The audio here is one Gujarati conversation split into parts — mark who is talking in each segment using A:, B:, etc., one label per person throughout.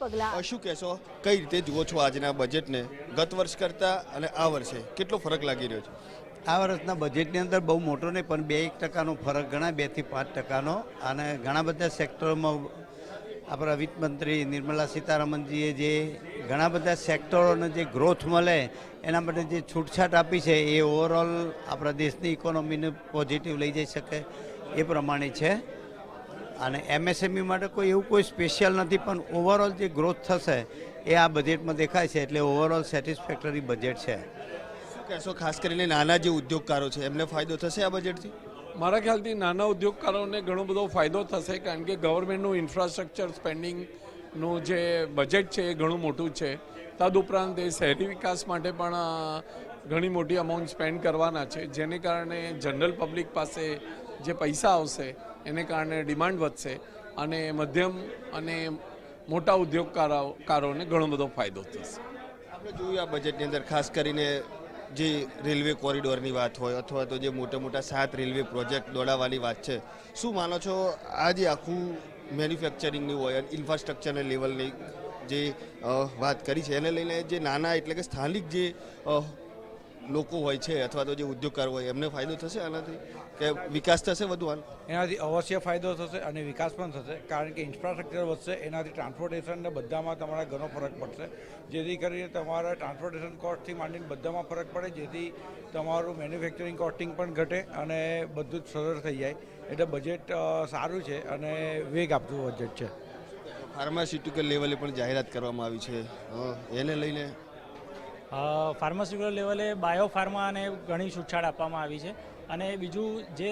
A: પગલાં.
B: શું કહેશો? કઈ રીતે જુઓ છો આજના બજેટને ગત વર્ષ કરતાં અને આ વર્ષે કેટલો ફરક લાગી રહ્યો છે?
C: આ વર્ષના બજેટની અંદર બહુ મોટો નહીં પણ બે એક ટકાનો ફરક ઘણા બેથી પાંચ ટકાનો. અને ઘણા બધા સેક્ટરોમાં આપણા વિત્તમંત્રી નિર્મલા સીતારામનજીએ જે ઘણા બધા સેક્ટરોને જે ગ્રોથ મળે એના માટે જે છૂટછાટ આપી છે એ ઓવરઓલ આપણા દેશની ઇકોનોમીને પોઝિટિવ લઈ જઈ શકે એ પ્રમાણે છે. અને એમએસએમઈ માટે કોઈ એવું કોઈ સ્પેશિયલ નથી પણ ઓવરઓલ જે ગ્રોથ થશે એ આ બજેટમાં દેખાય છે એટલે ઓવરઓલ સેટિસ્ફેક્ટરી બજેટ છે.
B: શું કહેશો? ખાસ કરીને નાના જે ઉદ્યોગકારો છે એમને ફાયદો થશે આ બજેટથી
D: મારા ખ્યાલથી નાના ઉદ્યોગકારોને ઘણો બધો ફાયદો થશે કારણ કે ગવર્મેન્ટનું ઇન્ફ્રાસ્ટ્રક્ચર સ્પેન્ડિંગનું જે બજેટ છે એ ઘણું મોટું છે. તદુપરાંત એ શહેરી વિકાસ માટે પણ ઘણી મોટી અમાઉન્ટ સ્પેન્ડ કરવાના છે જેને કારણે જનરલ પબ્લિક પાસે જે પૈસા આવશે એને કારણે ડિમાન્ડ વધશે અને મધ્યમ અને મોટા ઉદ્યોગકારોને કારોને ઘણો બધો ફાયદો થશે.
B: આપણે જોયું આ બજેટની અંદર, ખાસ કરીને જે રેલવે કોરિડોરની વાત હોય અથવા તો જે મોટા મોટા સાત રેલવે પ્રોજેક્ટ દોડાવવાની વાત છે, શું માનો છો આ જે આખું મેન્યુફેક્ચરિંગની હોય ઇન્ફ્રાસ્ટ્રક્ચરના લેવલની જે વાત કરી છે, એને લઈને જે નાના એટલે કે સ્થાનિક જે લોકો હોય છે અથવા તો જે ઉદ્યોગકારો હોય એમને ફાયદો થશે આનાથી? કે વિકાસ થશે વધુ આનો
E: એનાથી અવશ્ય ફાયદો થશે અને વિકાસ પણ થશે. કારણ કે ઇન્ફ્રાસ્ટ્રક્ચર વધશે એનાથી ટ્રાન્સપોર્ટેશનને બધામાં તમારા ઘણો ફરક પડશે. જેથી કરીને તમારા ટ્રાન્સપોર્ટેશન કોસ્ટથી માંડીને બધામાં ફરક પડે જેથી તમારું મેન્યુફેક્ચરિંગ કોસ્ટિંગ પણ ઘટે અને બધું જ સરળ થઈ જાય. એટલે બજેટ સારું છે અને વેગ આપતું બજેટ છે.
B: ફાર્માસ્યુટિકલ લેવલે પણ જાહેરાત કરવામાં આવી છે. એને લઈને
F: ફાર્માસ્યુટિકલ લેવલે બાયો ફાર્માને ઘણી છૂટછાટ આપવામાં આવી છે. અને બીજું જે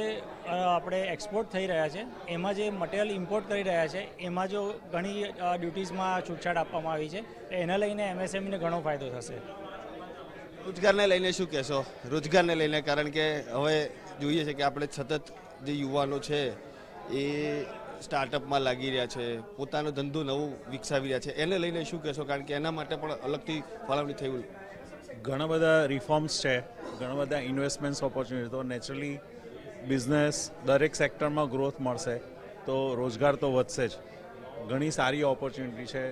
F: આપણે એક્સપોર્ટ થઈ રહ્યા છે, એમાં જે મટીરિયલ ઇમ્પોર્ટ કરી રહ્યા છે, એમાં જો ઘણી ડ્યુટીઝમાં છૂટછાટ આપવામાં આવી છે એને લઈને એમએસએમઈને ઘણો ફાયદો થશે.
B: રોજગારને લઈને શું કહેશો? રોજગારને લઈને, કારણ કે હવે જોઈએ છે કે આપણે સતત જે યુવાનો છે, એ સ્ટાર્ટઅપમાં લાગી રહ્યા છે, પોતાનો ધંધો નવું વિકસાવી રહ્યા છે. એને લઈને શું કહેશો? કારણ કે એના માટે પણ અલગથી ફાળવણી થયું.
G: ઘણા બધા રિફોર્મ્સ છે, ઘણા બધા ઇન્વેસ્ટમેન્ટ્સ ઓપોર્ચ્યુનિટી તો નેચરલી બિઝનેસ દરેક સેક્ટરમાં ગ્રોથ મળશે, તો રોજગાર તો વધશે જ. ઘણી સારી ઓપોર્ચ્યુનિટી છે.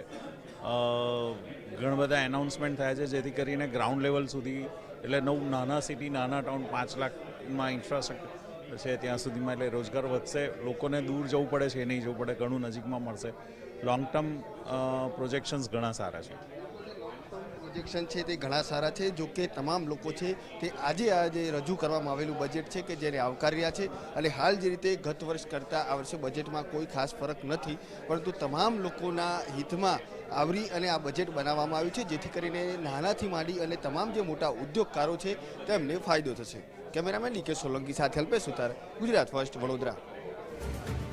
G: ઘણા બધા એનાઉન્સમેન્ટ થયા છે, જેથી કરીને ગ્રાઉન્ડ લેવલ સુધી, એટલે નવું, નાના સિટી નાના ટાઉન પાંચ લાખમાં ઇન્ફ્રાસ્ટ્રક્ચર છે, ત્યાં સુધીમાં એટલે રોજગાર વધશે. લોકોને દૂર જવું પડે છે એ નહીં જવું પડે, ઘણું નજીકમાં મળશે. લોંગ ટર્મ પ્રોજેક્શન્સ ઘણા સારા છે.
B: પ્રોજેક્શન છે તે ઘણા સારા છે. જો કે તમામ લોકો છે તે આજે આ જે રજૂ કરવામાં આવેલું બજેટ છે કે જેને આવકારી રહ્યા છે અને હાલ જે રીતે ગત વર્ષ કરતાં આ વર્ષે બજેટમાં કોઈ ખાસ ફરક નથી, પરંતુ તમામ લોકોના હિતમાં આવરી અને આ બજેટ બનાવવામાં આવ્યું છે, જેથી કરીને નાનાથી માંડી અને તમામ જે મોટા ઉદ્યોગકારો છે તેમને ફાયદો થશે. કેમેરામેન ડીકે સોલંકી સાથે અલ્પેશ સુતાર, ગુજરાત ફર્સ્ટ વડોદરા.